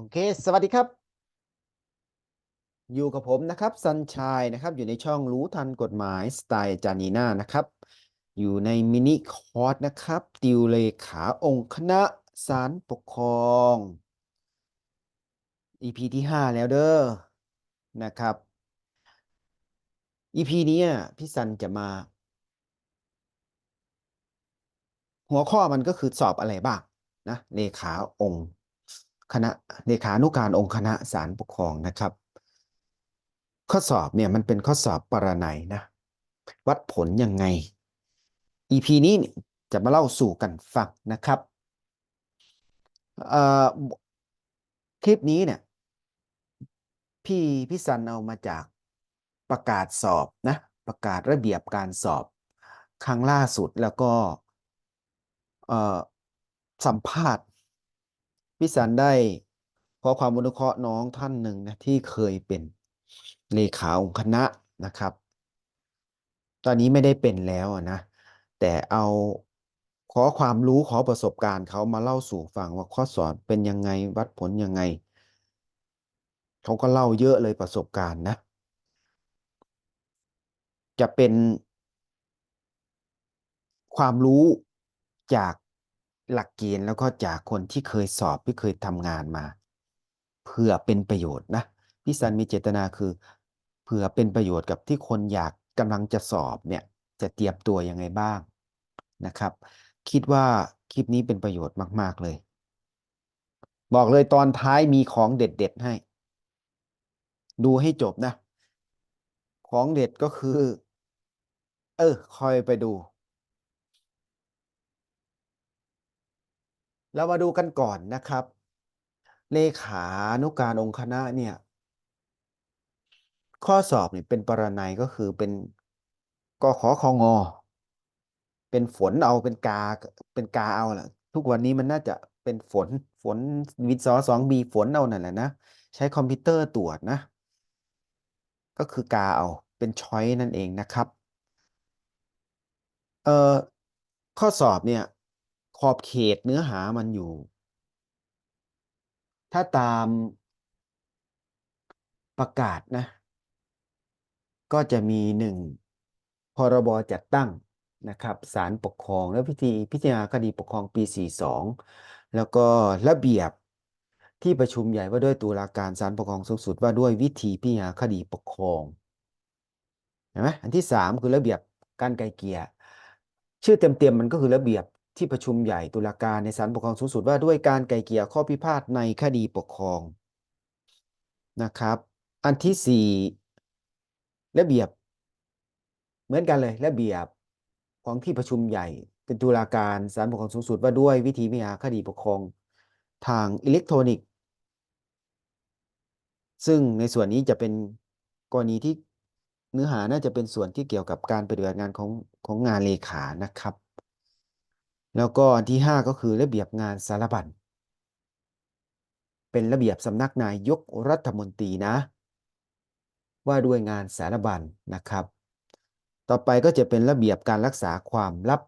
โอเค สวัสดีครับ อยู่กับผมนะครับซันชัยนะครับ อยู่ในช่องรู้ทันกฎหมายสไตล์จานีน่านะครับ อยู่ในมินิคอร์สนะครับ ติวเลขาองค์คณะศาลปกครอง EP ที่ 5 แล้วเด้อนะครับ EP นี้พี่ซันจะมา หัวข้อมันก็คือสอบอะไรบ้างนะเลขาองค์ คณะเลขานุการองค์คณะศาลปกครองนะครับ ข้อสอบเนี่ยมันเป็นข้อสอบปรนัยนะ วัดผลยังไง EP นี้จะมาเล่าสู่กันฟังนะครับคลิปนี้เนี่ย พี่พี่ซันเอามาจากประกาศสอบนะ ประกาศระเบียบการสอบครั้งล่าสุดแล้วก็สัมภาษณ์ พี่ซันได้ขอความอนุเคราะห์น้องท่านหนึ่งนะที่เคยเป็นเลขาองค์คณะนะครับ ตอนนี้ไม่ได้เป็นแล้วนะ แต่เอาขอความรู้ขอประสบการณ์เขามาเล่าสู่ฟังว่าข้อสอบเป็นยังไงวัดผลยังไงเขาก็เล่าเยอะเลยประสบการณ์นะ จะเป็นความรู้จาก หลักเกณฑ์แล้วก็จากคนที่เคยสอบที่เคยทำงานมา เพื่อเป็นประโยชน์นะพี่ซันมีเจตนาคือ เพื่อเป็นประโยชน์กับที่คนอยากกำลังจะสอบเนี่ยจะเตรียมตัวยังไงบ้างนะครับ คิดว่าคลิปนี้เป็นประโยชน์มาก ๆ เลย บอกเลยตอนท้ายมีของเด็ด ๆ ให้ ดูให้จบนะ ของเด็ดก็คือ เออ คอยไปดู เรามาดูกันก่อนนะครับ เลขานุการองค์คณะเนี่ย ข้อสอบเนี่ยเป็นปรนัยก็คือเป็นกขอคองอ เป็นฝนเอาเป็นกาเป็นกาเอาแหละทุกวันนี้มันน่าจะเป็นฝนฝนวิศสองบีฝนเอานั่นแหละนะ ใช้คอมพิวเตอร์ตรวจนะ ก็คือกาเอาเป็นช้อยนั่นเองนะครับ เอ่อข้อสอบเนี่ย ขอบเขตเนื้อหามันอยู่ ถ้าตามประกาศนะ ก็จะมีหนึ่งพรบจัดตั้งนะครับศาลปกครองและพิธีพิจารณาคดีปกครองปี 42 แล้วก็ระเบียบที่ประชุมใหญ่ว่าด้วยตุลาการศาลปกครองสูงสุดว่าด้วยวิธีพิจารณาคดีปกครองเห็นไหมอันที่ 3 คือระเบียบการไกลเกลี่ยชื่อเต็มๆมันก็คือระเบียบ ที่ประชุมใหญ่ตุลาการในศาลปกครองสูงสุดว่าด้วยการไกลเกลี่ยข้อพิพาทในคดีปกครองนะครับ อันที่ 4 ระเบียบ เหมือนกันเลยระเบียบของที่ประชุมใหญ่เป็นตุลาการศาลปกครองสูงสุดว่าด้วยวิธีพิจารณาคดีปกครองทางอิเล็กทรอนิกส์ ซึ่งในส่วนนี้จะเป็นกรณีที่เนื้อหาน่าจะเป็นส่วนที่เกี่ยวกับการปฏิบัติงานของของงานเลขานะครับ แล้วก็อันที่ 5 ก็คือระเบียบงานสารบัญเป็นระเบียบสำนักนายกรัฐมนตรีนะ ว่าด้วยงานสารบัญนะครับ ต่อไปก็จะเป็นระเบียบการรักษาความลับ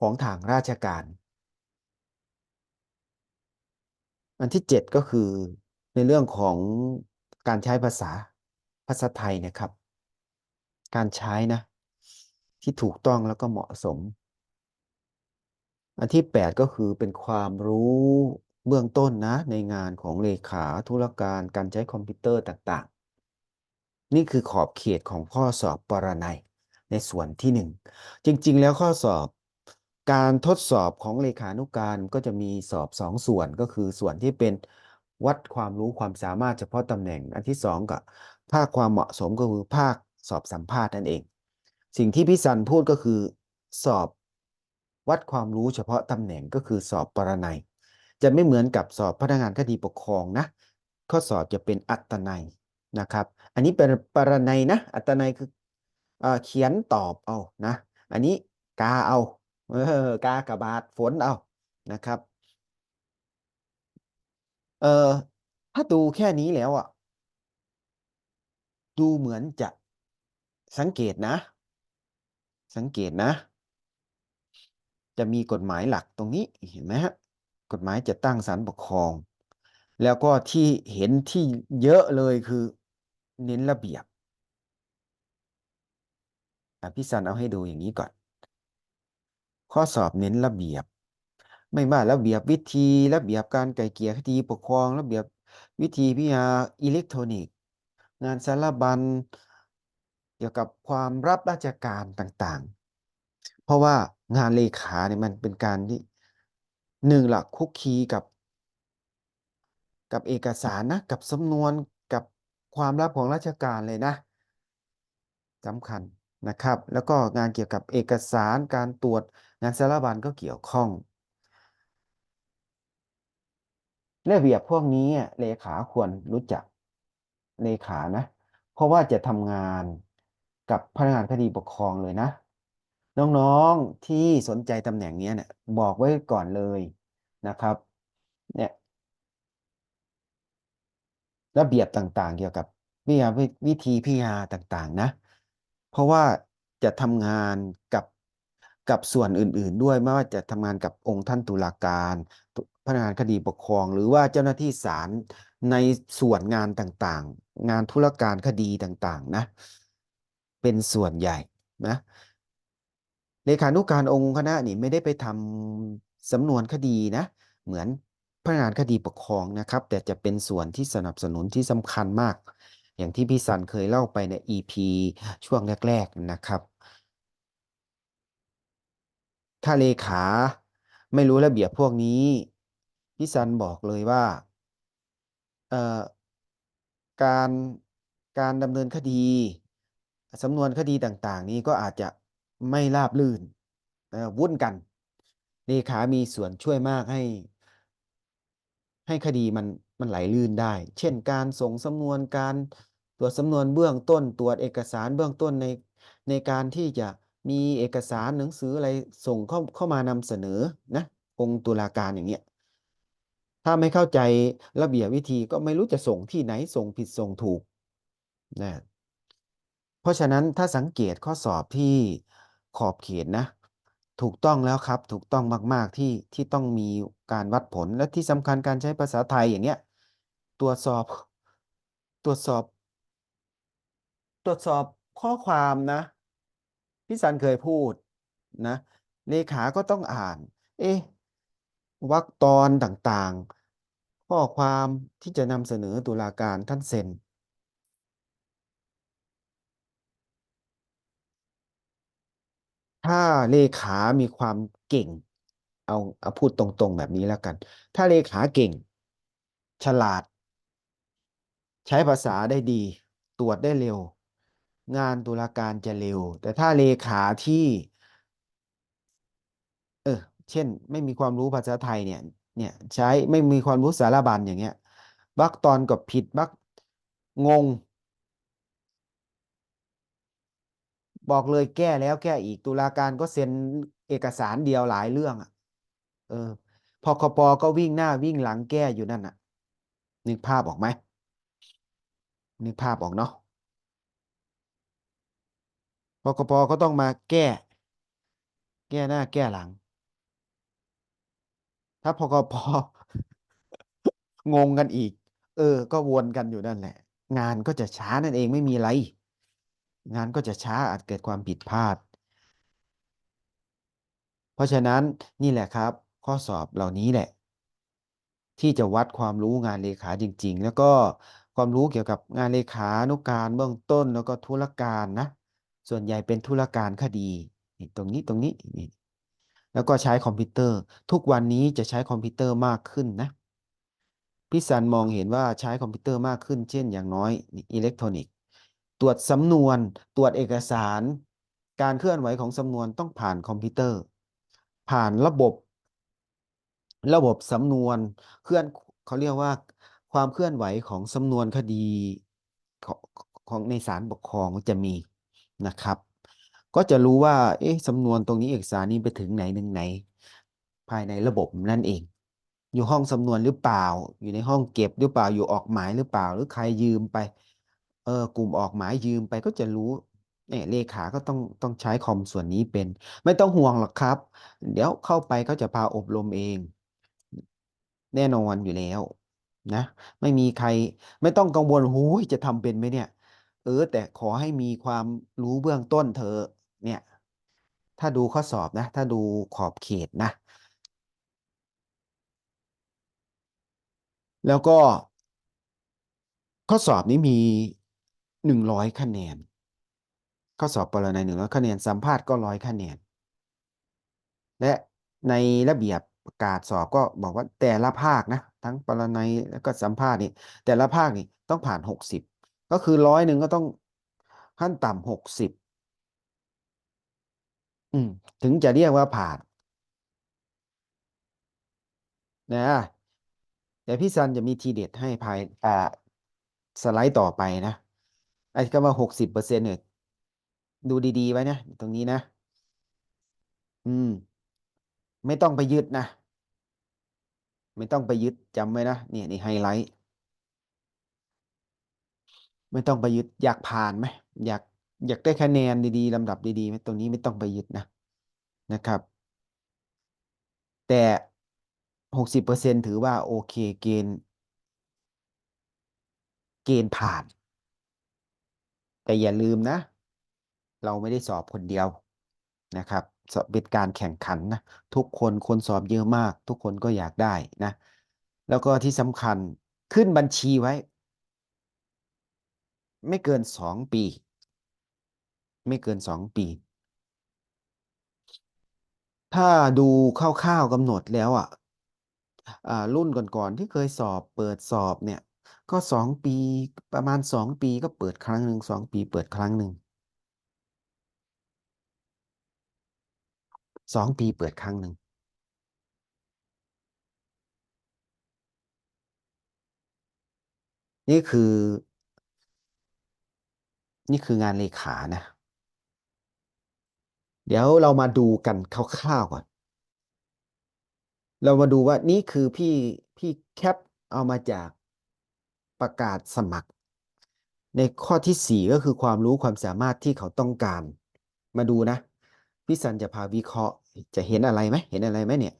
ของทางราชการ อันที่ 7 ก็คือในเรื่องของการใช้ภาษาภาษาไทยนะครับ การใช้นะที่ถูกต้องแล้วก็เหมาะสม อันที่ 8 ก็คือเป็นความรู้เบื้องต้นนะ ในงานของเลขาธุรการการใช้คอมพิวเตอร์ต่างๆ นี่คือขอบเขตของข้อสอบปรนัยในส่วนที่ 1 จริงๆ แล้วข้อสอบการทดสอบของเลขานุการก็จะมีสอบ 2 ส่วนก็คือส่วนที่เป็นวัดความรู้ความสามารถเฉพาะตำแหน่ง อันที่ 2กับภาคความเหมาะสมก็คือภาคสอบสัมภาษณ์นั่นเอง สิ่งที่พี่สันพูดก็คือสอบ วัดความรู้เฉพาะตำแหน่งก็คือสอบปรนัย จะไม่เหมือนกับสอบพนักงานคดีปกครองนะ ข้อสอบจะเป็นอัตนัยนะครับ อันนี้เป็นปรนัยนะ อัตนัยคือเขียนตอบเอานะ อันนี้กาเอาเออกากระบาดฝนเอานะครับเออถ้าดูแค่นี้แล้วอะ ดูเหมือนจะสังเกตนะ สังเกตนะ จะมีกฎหมายหลักตรงนี้เห็นไหมฮะกฎหมายจัดตั้งศาลปกครอง แล้วก็ที่เห็นที่เยอะเลยคือเน้นระเบียบพี่ซันเอาให้ดูอย่างนี้ก่อน ข้อสอบเน้นระเบียบ ไม่ว่าระเบียบวิธีระเบียบการไกล่เกลี่ยคดีปกครอง ระเบียบวิธีพิจารณาอิเล็กทรอนิกส์ งานสารบัญเกี่ยวกับความรับราชการต่างๆ เพราะว่า งานเลขาเนี่ยมันเป็นการที่หนึ่งหลักคุกคีกับ กับเอกสารนะ กับสำนวนกับความลับของราชการเลยนะสำคัญนะครับ แล้วก็งานเกี่ยวกับเอกสารการตรวจงานสารบัญก็เกี่ยวข้องระเบียบพวกนี้เลขาควรรู้จักเลขานะ เพราะว่าจะทำงานกับพนักงานคดีปกครองเลยนะ น้องๆที่สนใจตำแหน่งนี้เนี่ยบอกไว้ก่อนเลยนะครับเนี่ยระเบียบต่างๆ เกี่ยวกับวิทยาวิธีพิจารต่างๆนะ เพราะว่าจะทำงานกับกับส่วนอื่น ๆ ด้วยไม่ว่าจะทำงานกับองค์ท่านตุลาการพนักงานคดีปกครอง หรือว่าเจ้าหน้าที่ศาลในส่วนงานต่างๆ งานธุรการคดีต่างๆนะ เป็นส่วนใหญ่นะ เลขานุการองค์คณะนี่ไม่ได้ไปทำสำนวนคดีนะ เหมือนพนักงานคดีปกครองนะครับ แต่จะเป็นส่วนที่สนับสนุนที่สำคัญมาก อย่างที่พี่สันเคยเล่าไปใน EP ช่วงแรก ๆนะครับ ถ้าเลขาไม่รู้ระเบียบพวกนี้ พี่สันบอกเลยว่าเอ่อการการดำเนินคดีสำนวนคดีต่าง ๆ นี้ก็อาจจะ ไม่ราบรื่นวุ่นกันเลขา มีส่วนช่วยมากให้ ให้คดีมันมันไหลลื่นได้ เช่นการส่งสำนวนการตรวจสำนวนเบื้องต้น ตรวจเอกสารเบื้องต้นในในการที่จะมีเอกสารหนังสืออะไรส่งเข้าเข้ามานำเสนอนะองค์ตุลาการอย่างเงี้ยถ้าไม่เข้าใจระเบียบวิธีก็ไม่รู้จะส่งที่ไหนส่งผิดส่งถูกนะเพราะฉะนั้นถ้าสังเกตข้อสอบที่ ขอบเขตนะ ถูกต้องแล้วครับ ถูกต้องมาก ๆ ที่ที่ต้องมีการวัดผลและที่สำคัญการใช้ภาษาไทยอย่างเงี้ยตรวจสอบ ตรวจสอบ ตรวจสอบข้อความนะพี่สันเคยพูดนะเลขาก็ต้องอ่าน เอ๊ะวรรคตอนต่างๆ ข้อความที่จะนำเสนอตุลาการท่านเซ็น ถ้าเลขามีความเก่ง เอาเอาพูดตรงๆแบบนี้แล้วกัน ถ้าเลขาเก่ง ฉลาด ใช้ภาษาได้ดี ตรวจได้เร็ว งานตุลาการจะเร็ว แต่ถ้าเลขาที่ เออ เช่น ไม่มีความรู้ภาษาไทยเนี่ย เนี่ยใช้ไม่มีความรู้สารบัญอย่างเงี้ยวรรคตอนก็ผิดวรรคงง บอกเลยแก้แล้วแก้อีกตุลาการก็เซ็นเอกสารเดียวหลายเรื่องอะ เออพคปก็วิ่งหน้าวิ่งหลังแก้อยู่นั่นน่ะ นึกภาพออกไหมนึกภาพออกเนาะพคปก็ต้องมาแก้ แก้หน้าแก้หลัง ถ้าพคปงงกันอีก เออ ก็วนกันอยู่นั่นแหละ งานก็จะช้านั่นเองไม่มีอะไร งานก็จะช้าอาจเกิดความผิดพลาด เพราะฉะนั้นนี่แหละครับ ข้อสอบเหล่านี้แหละ ที่จะวัดความรู้งานเลขาจริง ๆ แล้วก็ความรู้เกี่ยวกับงานเลขานุการเบื้องต้นแล้วก็ธุรการนะ ส่วนใหญ่เป็นธุรการคดีตรงนี้ตรงนี้นี่แล้วก็ใช้คอมพิวเตอร์ ทุกวันนี้จะใช้คอมพิวเตอร์มากขึ้นนะพี่สันมองเห็นว่าใช้คอมพิวเตอร์มากขึ้น เช่นอย่างน้อยอิเล็กทรอนิกส์ ตรวจสำนวน ตรวจเอกสาร การเคลื่อนไหวของสำนวนต้องผ่านคอมพิวเตอร์ ผ่านระบบ ระบบสำนวนเคลื่อนเขาเรียกว่าความเคลื่อนไหวของสำนวนคดีของของในศาลปกครองจะมีนะครับ ก็จะรู้ว่า เอ๊ะสำนวนตรงนี้เอกสารนี้ไปถึงไหนหนึ่งไหน ภายในระบบนั่นเอง อยู่ห้องสำนวนหรือเปล่า อยู่ในห้องเก็บหรือเปล่าอยู่ออกหมายหรือเปล่า หรือใครยืมไป เออกลุ่มออกหมายยืมไปก็จะรู้เนี่ยเลขาก็ต้องต้องใช้คอมส่วนนี้เป็น ไม่ต้องห่วงหรอกครับ เดี๋ยวเข้าไปเขาจะพาอบรมเอง แน่นอนอยู่แล้วนะ ไม่มีใครไม่ต้องกังวลหูยจะทำเป็นไหมเนี่ย เออ แต่ขอให้มีความรู้เบื้องต้นเธอเนี่ย ถ้าดูข้อสอบนะ ถ้าดูขอบเขตนะ แล้วก็ ข้อสอบนี้มี หนึ่งร้อยคะแนน ข้อสอบปรนัยหนึ่งร้อยคะแนน สัมภาษณ์ก็ร้อยคะแนน และในระเบียบประกาศสอบก็บอกว่าแต่ละภาคนะ ทั้งปรนัยแล้วก็สัมภาษณ์นี่แต่ละภาคนี่ต้องผ่านหกสิบก็คือร้อยหนึ่งก็ต้องขั้นต่ำหกสิบอืมถึงจะเรียกว่าผ่านนะแต่พี่ซันจะมีทีเด็ดให้ภายอ่าสไลด์ต่อไปนะ ไอ้คำว่าหกสิบเปอร์เซ็นต์เนี่ยดูดีๆไว้นะตรงนี้นะ อืม ไม่ต้องไปยึดนะ ไม่ต้องไปยึดจำไว้นะเนี่ยนี่ไฮไลท์ ไม่ต้องไปยึดอยากผ่านไหมอยากอยากได้คะแนนดีๆลำดับดีๆไหมตรงนี้ไม่ต้องไปยึดนะนะครับ แต่หกสิบเปอร์เซ็นถือว่าโอเคเกณฑ์ เกณฑ์ผ่าน แต่อย่าลืมนะ เราไม่ได้สอบคนเดียวนะครับสอบเป็นการแข่งขันนะทุกคนคนสอบเยอะมาก ทุกคนก็อยากได้นะ แล้วก็ที่สำคัญขึ้นบัญชีไว้ ไม่เกินสองปี ไม่เกินสองปี ถ้าดูคร่าวๆกำหนดแล้วอะอ่ารุ่นก่อนๆที่เคยสอบเปิดสอบเนี่ย ก็สองปีประมาณสองปีก็เปิดครั้งหนึ่งสองปีเปิดครั้งหนึ่งสองปีเปิดครั้งหนึ่งนี่คือ นี่คืองานเลขานะ เดี๋ยวเรามาดูกันคร่าวๆก่อน เรามาดูว่านี่คือพี่พี่แคปเอามาจาก ประกาศสมัคร ในข้อที่สี่ก็คือความรู้ความสามารถที่เขาต้องการ มาดูนะ พี่สันจะพาวิเคราะห์ จะเห็นอะไรไหมเห็นอะไรไหมเนี่ย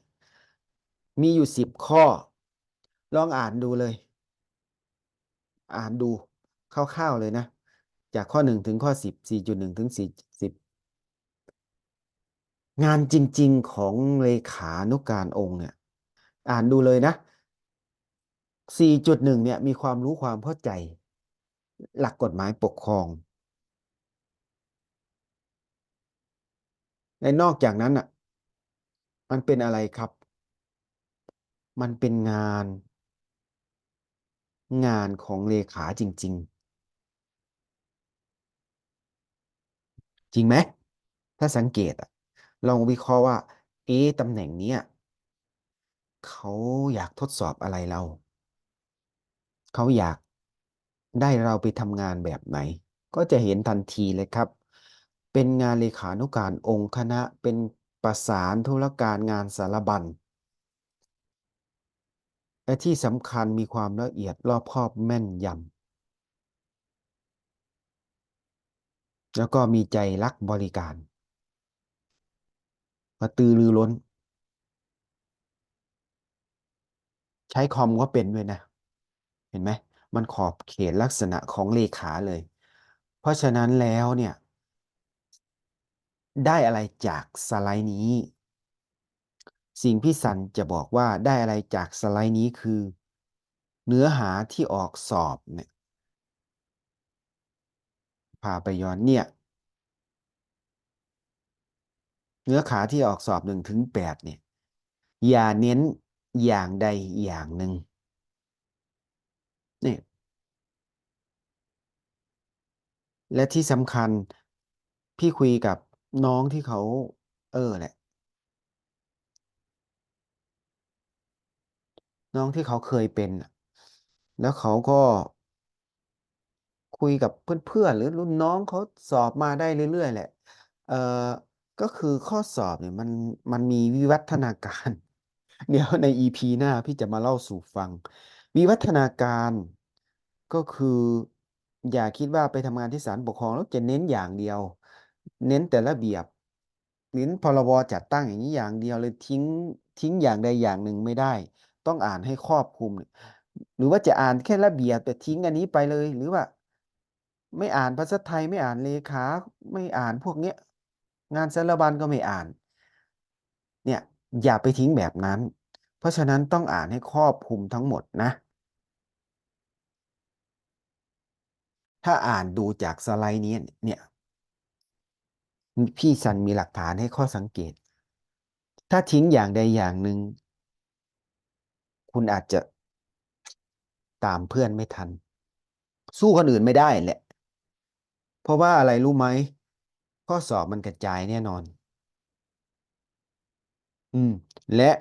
มีอยู่สิบข้อ ลองอ่านดูเลย อ่านดูคร่าวๆเลยนะ จากข้อหนึ่งถึงข้อสิบสี่จุดหนึ่งถึงสี่สิบงานจริง ๆ ของเลขานุการองค์เนี่ย อ่านดูเลยนะ สี่จุดหนึ่งเนี่ยมีความรู้ความเข้าใจ หลักกฎหมายปกครอง ในนอกจากนั้นอะมันเป็นอะไรครับ มันเป็นงาน งานของเลขาจริง ๆ จริงไหม ถ้าสังเกตอะลองวิเคราะห์ว่า เอ๊ตำแหน่งเนี้ยเขาอยากทดสอบอะไรเรา เขาอยากได้เราไปทำงานแบบไหน ก็จะเห็นทันทีเลยครับ เป็นงานเลขานุการองค์คณะเป็นประสานธุรการงานสารบัญและที่สำคัญมีความละเอียดรอบคอบแม่นยำแล้วก็มีใจรักบริการกระตือรือร้น ใช้คอมก็เป็นด้วยนะ เห็นไหมมันขอบเขตลักษณะของเลขาเลย เพราะฉะนั้นแล้วเนี่ย ได้อะไรจากสไลด์นี้ สิ่งพี่สันจะบอกว่าได้อะไรจากสไลด์นี้คือ เนื้อหาที่ออกสอบเนี่ยพาไปย้อนเนี่ย เนื้อขาที่ออกสอบหนึ่งถึงแปดเนี่ย อย่าเน้นอย่างใดอย่างหนึ่ง นี่และที่สำคัญพี่คุยกับน้องที่เขา เออแหละ น้องที่เขาเคยเป็นน่ะแล้วเขาก็คุยกับเพื่อนๆหรือรุ่นน้องเขาสอบมาได้เรื่อยๆแหละ เอ่อ ก็คือข้อสอบเนี่ยมันมันมีวิวัฒนาการ เดี๋ยวใน EP หน้าพี่จะมาเล่าสู่ฟัง วิวัฒนาการก็คืออย่าคิดว่าไปทำงานที่ศาลปกครองแล้วจะเน้นอย่างเดียว เน้นแต่ระเบียบเน้นพรบจัดตั้งอย่างนี้อย่างเดียวเลยทิ้งทิ้งอย่างใดอย่างหนึ่งไม่ได้ ต้องอ่านให้ครอบคลุม หรือว่าจะอ่านแค่ระเบียบแต่ทิ้งอันนี้ไปเลย หรือว่า ไม่อ่านภาษาไทยไม่อ่านเลขาไม่อ่านพวกเนี้ยงานสารบัญก็ไม่อ่าน เนี่ยอย่าไปทิ้งแบบนั้น เพราะฉะนั้นต้องอ่านให้ครอบคลุมทั้งหมดนะ ถ้าอ่านดูจากสไลด์นี้เนี่ย พี่สันมีหลักฐานให้ข้อสังเกต ถ้าทิ้งอย่างใดอย่างหนึ่ง คุณอาจจะตามเพื่อนไม่ทัน สู้คนอื่นไม่ได้แหละ เพราะว่าอะไรรู้ไหม ข้อสอบมันกระจายแน่นอน อืม และ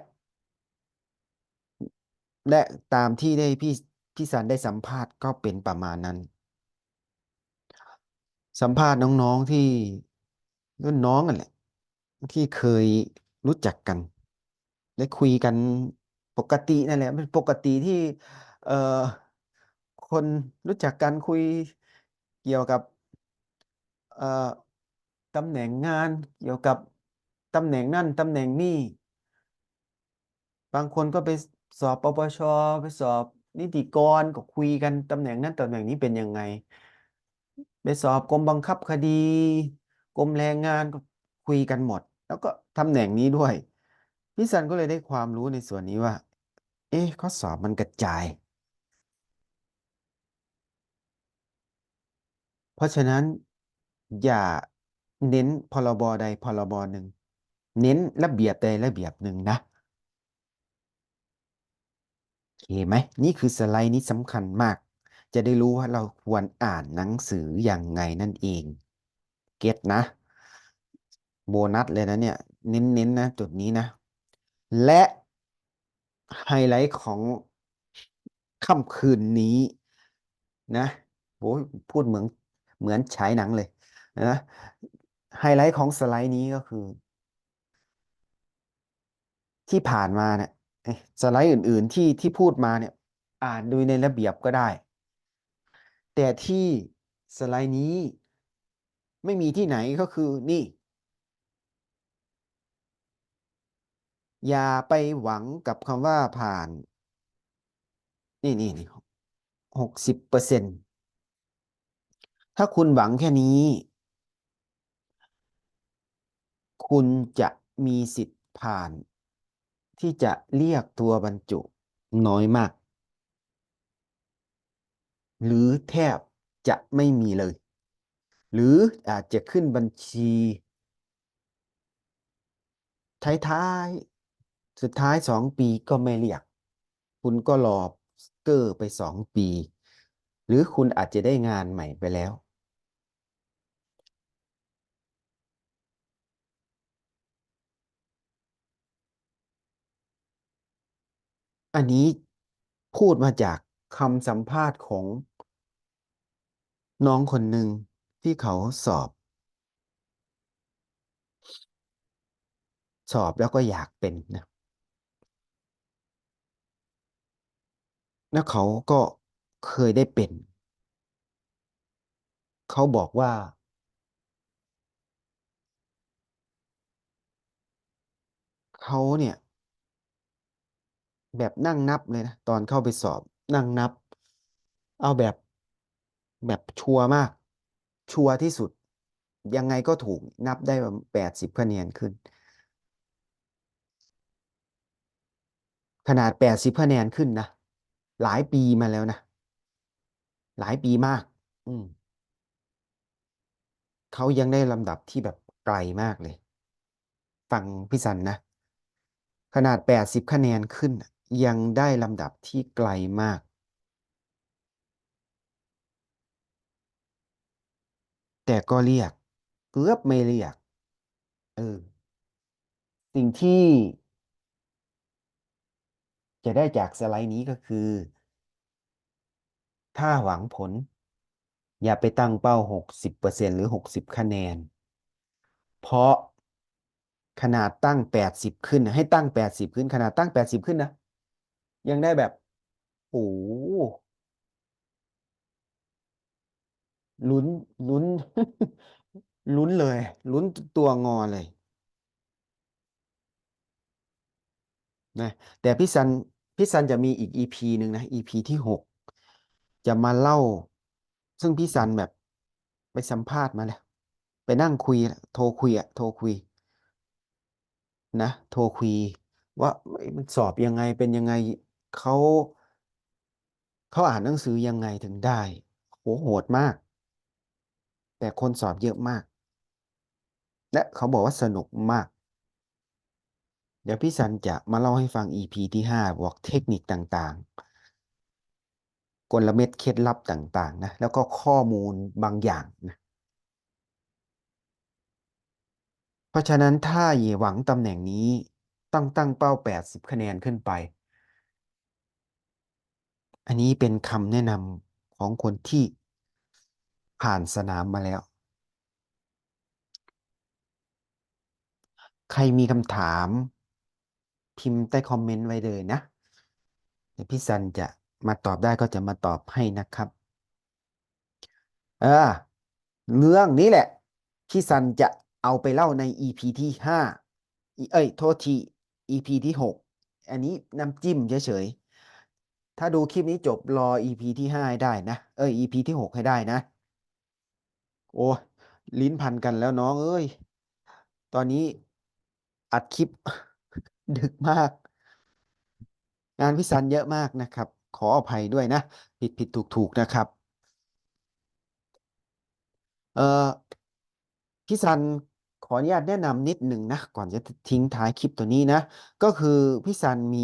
และตามที่ได้พี่พี่สันได้สัมภาษณ์ก็เป็นประมาณนั้น สัมภาษณ์น้องๆที่รุ่นน้องกันแหละ ที่เคยรู้จักกัน ได้คุยกันปกตินั่นแหละเป็นปกติที่ เอ่อคนรู้จักกันคุยเกี่ยวกับเอ่อตำแหน่งงานเกี่ยวกับตำแหน่งนั่นตำแหน่งนี่บางคนก็ไปสอบปปชไปสอบนิติกรก็คุยกันตำแหน่งนั้นตำแหน่งนี้เป็นยังไง ไปสอบกรมบังคับคดี กรมแรงงานก็คุยกันหมด แล้วก็ตำแหน่งนี้ด้วย พี่สันก็เลยได้ความรู้ในส่วนนี้ว่า เอ๊ะข้อสอบมันกระจาย เพราะฉะนั้นอย่าเน้นพรบใดพรบหนึ่ง เน้นระเบียบใดระเบียบหนึ่งนะโอเคไหมนี่คือสไลด์นี้สำคัญมาก จะได้รู้ว่าเราควรอ่านหนังสืออย่างไงนั่นเอง เก็ตนะ โบนัสเลยนะเนี่ย เน้นๆนะจุดนี้นะ และไฮไลท์ของค่ำคืนนี้นะโอ้ยพูดเหมือนเหมือนฉายหนังเลยนะไฮไลท์ของสไลด์นี้ก็คือ ที่ผ่านมาเนี่ยสไลด์อื่น ๆ ที่ที่พูดมาเนี่ย อ่านดูในระเบียบก็ได้ แต่ที่สไลด์นี้ไม่มีที่ไหนก็คือนี่ อย่าไปหวังกับคำว่าผ่าน นี่นี่นี่หกสิบเปอร์เซ็นต์ถ้าคุณหวังแค่นี้ คุณจะมีสิทธิ์ผ่าน ที่จะเรียกตัวบรรจุน้อยมาก หรือแทบจะไม่มีเลย หรืออาจจะขึ้นบัญชี ท้ายๆ สุดท้ายสองปีก็ไม่เรียก คุณก็รอเกอร์ไปสองปี หรือคุณอาจจะได้งานใหม่ไปแล้ว อันนี้พูดมาจากคำสัมภาษณ์ของ น้องคนหนึ่งที่เขาสอบ สอบแล้วก็อยากเป็นนะแล้วเขาก็เคยได้เป็น เขาบอกว่า เขาเนี่ย แบบนั่งนับเลยนะ ตอนเข้าไปสอบนั่งนับ เอาแบบ แบบชัวร์มาก ชัวร์ที่สุด ยังไงก็ถูกนับได้แปดสิบคะแนนขึ้น ขนาดแปดสิบคะแนนขึ้นนะ หลายปีมาแล้วนะ หลายปีมาก อืมเขายังได้ลำดับที่แบบไกลมากเลย ฟังพี่สันนะ ขนาดแปดสิบคะแนนขึ้น ยังได้ลำดับที่ไกลมาก แต่ก็เรียก เกือบไม่เรียก เออ สิ่งที่ จะได้จากสไลด์นี้ก็คือ ถ้าหวังผล อย่าไปตั้งเป้าหกสิบเปอร์เซ็นหรือหกสิบคะแนน เพราะขนาดตั้งแปดสิบขึ้น ให้ตั้งแปดสิบขึ้น ขนาดตั้งแปดสิบขึ้นนะ ยังได้แบบ โอ้ ลุ้นลุ้น ลุ้นเลย ลุ้นตัวงอเลยนะแต่พี่สันพี่พี่ซันจะมีอีก EP หนึ่งนะ EP ที่หกจะมาเล่า ซึ่งพี่ซันแบบไปสัมภาษณ์มาแล้ว ไปนั่งคุย โทรคุยอะโทรคุย นะ โทรคุย ว่ามันสอบยังไงเป็นยังไงเขาเขาอ่านหนังสือยังไงถึงได้โหโหดมาก แต่คนสอบเยอะมาก และเขาบอกว่าสนุกมาก เดี๋ยวพี่ซันจะมาเล่าให้ฟัง EP ที่ห้าบอกเทคนิคต่างๆ กลเม็ดเคล็ดลับต่างๆ นะ แล้วก็ข้อมูลบางอย่างนะเพราะฉะนั้นถ้าหวังตำแหน่งนี้ต้องตั้งเป้า 80 คะแนนขึ้นไป อันนี้เป็นคำแนะนำของคนที่ ผ่านสนามมาแล้ว ใครมีคำถาม พิมพ์ใต้คอมเมนต์ไว้เลยนะเดี๋ยวพี่ซันจะมาตอบได้ก็จะมาตอบให้นะครับ เออเรื่องนี้แหละ พี่ซันจะเอาไปเล่าใน EP ที่ห้าเอ้ย โทษที EP ที่หกอันนี้น้ำจิ้มเฉยๆถ้าดูคลิปนี้จบรอ EP ที่ห้าให้ได้นะ เอ้ย EP ที่หกให้ได้นะ โอ้ลิ้นพันกันแล้วน้องเอ้ย ตอนนี้อัดคลิป ดึกมาก งานพี่ซันเยอะมากนะครับ ขออภัยด้วยนะ ผิดผิดถูกถูกนะครับ เอ่อพี่ซันขออนุญาตแนะนำนิดหนึ่งนะ ก่อนจะทิ้งท้ายคลิปตัวนี้นะ ก็คือพี่ซันมี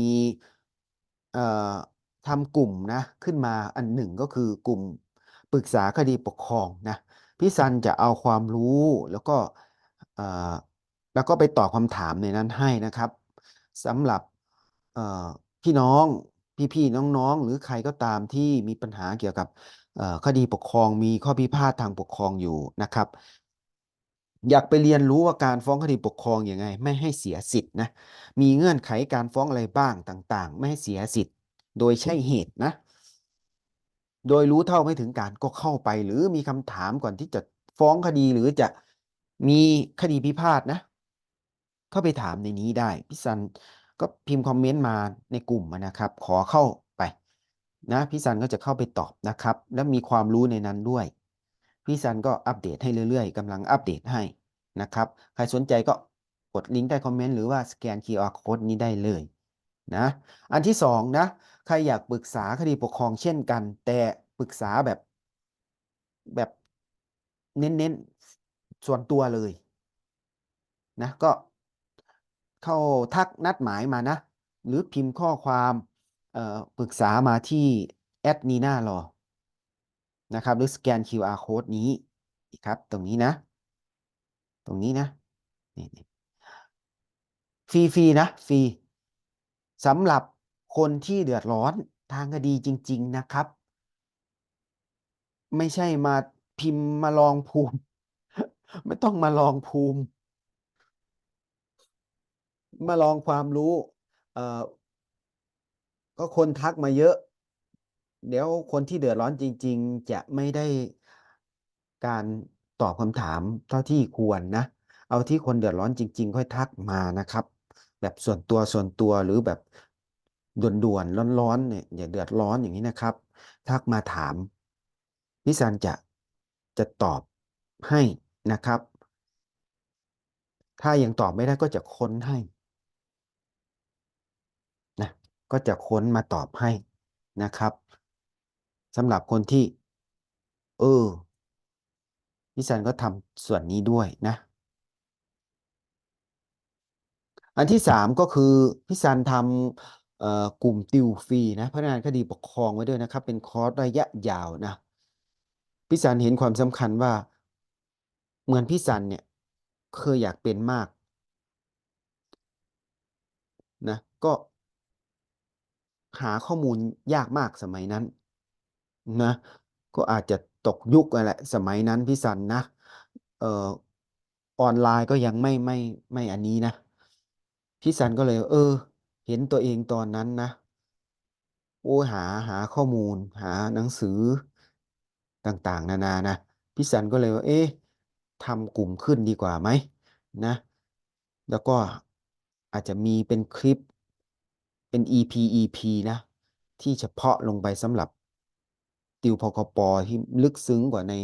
เอ่อทำกลุ่มนะ ขึ้นมาอันหนึ่งก็คือกลุ่มปรึกษาคดีปกครองนะ พี่ซันจะเอาความรู้แล้วก็แล้วก็ไปตอบคำถามในนั้นให้นะครับสำหรับพี่น้องพี่ๆน้องๆ หรือใครก็ตามที่มีปัญหาเกี่ยวกับคดีปกครองมีข้อพิพาททางปกครองอยู่นะครับ อยากไปเรียนรู้ว่าการฟ้องคดีปกครองอยังไง ไม่ให้เสียสิทธินะมีเงื่อนไขการฟ้องอะไรบ้างต่าง ๆ ไม่ให้เสียสิทธิ์ โดยใช่เหตุนะ โดยรู้เท่าไม่ถึงการก็เข้าไป หรือมีคำถามก่อนที่จะฟ้องคดีหรือจะมีคดีพิพาทนะ เข้าไปถามในนี้ได้พี่ซันก็พิมพ์คอมเมนต์มาในกลุ่มนะครับ ขอเข้าไปนะพี่ซันก็จะเข้าไปตอบนะครับ และมีความรู้ในนั้นด้วยพี่ซันก็อัปเดตให้เรื่อยๆกำลังอัปเดตให้นะครับ ใครสนใจก็กดลิงก์ใต้คอมเมนต์หรือว่าสแกน QR code นี้ได้เลยนะ อันที่สองนะ ใครอยากปรึกษาคดีปกครองเช่นกัน แต่ปรึกษาแบบแบบเน้นๆส่วนตัวเลยนะก็เข้าทักนัดหมายมานะ หรือพิมพ์ข้อความเอ่อปรึกษามาที่แอดนีน่ารอนะครับ หรือสแกน QR code นี้ครับ ตรงนี้นะ ตรงนี้นะนี่ฟรีๆนะฟรีสำหรับ คนที่เดือดร้อนทางคดีจริง ๆนะครับ ไม่ใช่มาพิมพ์มาลองภูมิ ไม่ต้องมาลองภูมิ มาลองความรู้ เอ่อ ก็คนทักมาเยอะ เดี๋ยวคนที่เดือดร้อนจริง ๆ จะไม่ได้การตอบคำถามเท่าที่ควรนะ เอาที่คนเดือดร้อนจริง ๆ ค่อยทักมานะครับ แบบส่วนตัวส่วนตัวหรือแบบ ด่วนๆร้อนๆเนี่ยอย่าเดือดร้อนอย่างนี้นะครับ ทักมาถามพี่ซันจะจะตอบให้นะครับ ถ้ายังตอบไม่ได้ก็จะค้นให้นะก็จะค้นมาตอบให้นะครับสำหรับคนที่ เออพี่ซันก็ทำส่วนนี้ด้วยนะอันที่สามก็คือพี่ซันทำ กลุ่มติวฟรีนะพนักงานคดีปกครองไว้ด้วยนะครับ เป็นคอร์สระยะยาวนะพี่ซันเห็นความสำคัญว่า เหมือนพี่ซันเนี่ยเคยอยากเป็นมากนะก็หาข้อมูลยากมากสมัยนั้นนะก็อาจจะตกยุคอะไรสมัยนั้นพี่ซันนะเอ่อออนไลน์ก็ยังไม่ไม่ไม่อันนี้นะพี่ซันก็เลย เออ เห็นตัวเองตอนนั้นนะ โอ้หาหาข้อมูล หาหนังสือต่างๆ นานานะพี่ซันก็เลยว่า เอ๊ะทำกลุ่มขึ้นดีกว่าไหมนะ แล้วก็อาจจะมีเป็นคลิปเป็น EP EP นะ ที่เฉพาะลงไปสำหรับ ติวพกปที่ลึกซึ้งกว่าใน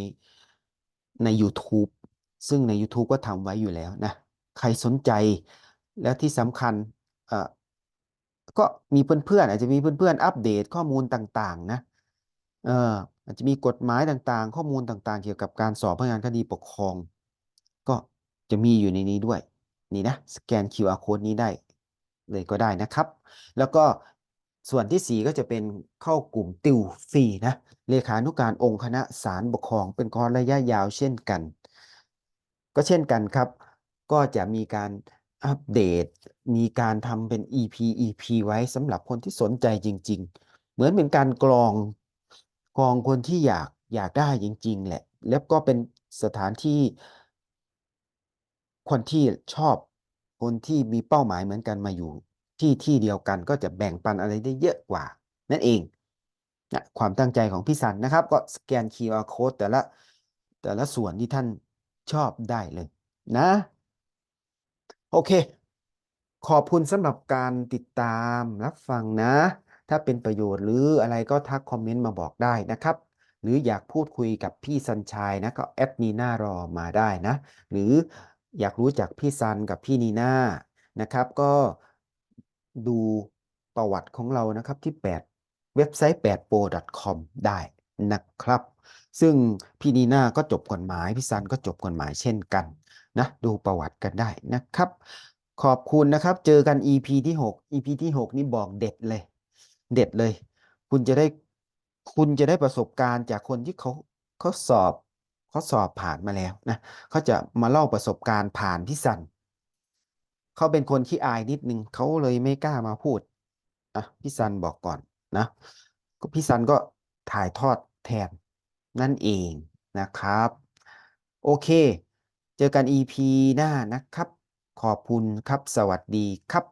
ใน YouTube ซึ่งใน YouTube ก็ทำไว้อยู่แล้วนะ ใครสนใจแล้วที่สำคัญเอ่อ ก็มีเพื่อนๆอาจจะมีเพื่อนๆอัปเดตข้อมูลต่างๆนะเอออาจจะมีกฎหมายต่างๆ ข้อมูลต่างๆ เกี่ยวกับการสอบพนักงานคดีปกครอง ก็จะมีอยู่ในนี้ด้วย นี่นะสแกน QR code นี้ได้เลยก็ได้นะครับ แล้วก็ส่วนที่ 4 ก็จะเป็นเข้ากลุ่มติวฟรีนะเลขานุการองค์คณะศาลปกครอง เป็นคอร์สระยะยาวเช่นกัน ก็เช่นกันครับ ก็จะมีการ อัปเดต มีการทำเป็น EP EP ไว้สำหรับคนที่สนใจจริง ๆ เหมือนเป็นการกรองกรองคนที่อยากอยากได้จริง ๆ แหละ แล้วก็เป็นสถานที่ คนที่ชอบคนที่มีเป้าหมายเหมือนกันมาอยู่ ที่ที่เดียวกันก็จะแบ่งปันอะไรได้เยอะกว่า นั่นเองนะความตั้งใจของพี่สันนะครับ ก็สแกน QR code แต่ละแต่ละส่วนที่ท่านชอบได้เลยนะ โอเค ขอบคุณสำหรับการติดตามรับฟังนะ ถ้าเป็นประโยชน์หรืออะไรก็ทักคอมเมนต์มาบอกได้นะครับ หรืออยากพูดคุยกับพี่ซันชัยนะก็แอดนีน่ารอมาได้นะ หรืออยากรู้จักพี่ซันกับพี่นีน่านะครับ ก็ดูประวัติของเรานะครับที่ 8 เว็บไซต์ 8pro.com ได้นะครับ ซึ่งพี่นีน่าก็จบกฎหมาย พี่ซันก็จบกฎหมายเช่นกัน นะดูประวัติกันได้นะครับ ขอบคุณนะครับ เจอกัน EP ที่ 6 EP ที่ 6 นี่บอกเด็ดเลย เด็ดเลย คุณจะได้คุณจะได้ประสบการณ์จากคนที่เขาเขาสอบเขาสอบผ่านมาแล้วนะเขาจะมาเล่าประสบการณ์ผ่านพี่สันเขาเป็นคนขี้อายนิดนึงเขาเลยไม่กล้ามาพูดอะพี่ซันบอกก่อนนะก็พี่ซันก็ถ่ายทอดแทนนั่นเองนะครับ โอเค เจอกัน EP หน้านะครับ ขอบคุณครับ สวัสดีครับ